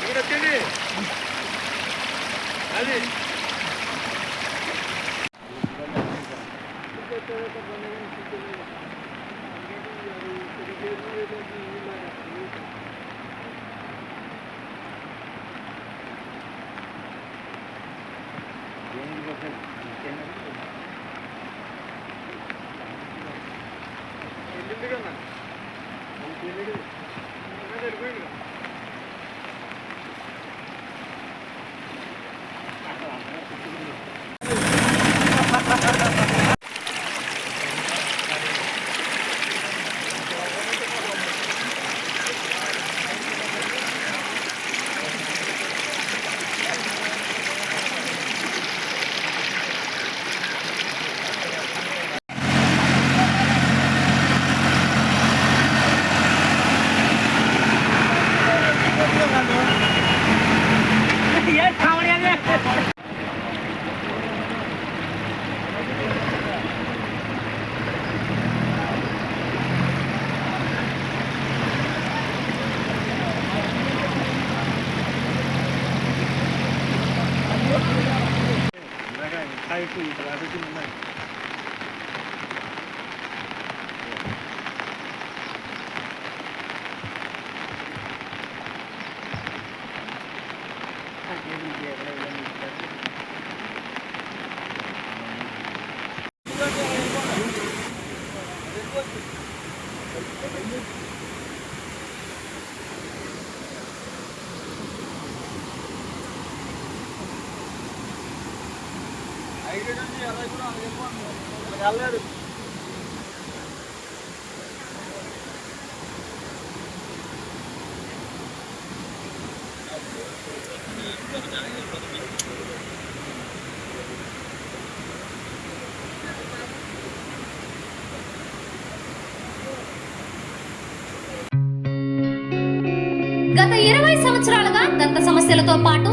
que no la tenés. Dale. Thank you. ไทยฟรีสำร వెళ్ళాడు గత ఇరవై సంవత్సరాలుగా దంత సమస్యలతో పాటు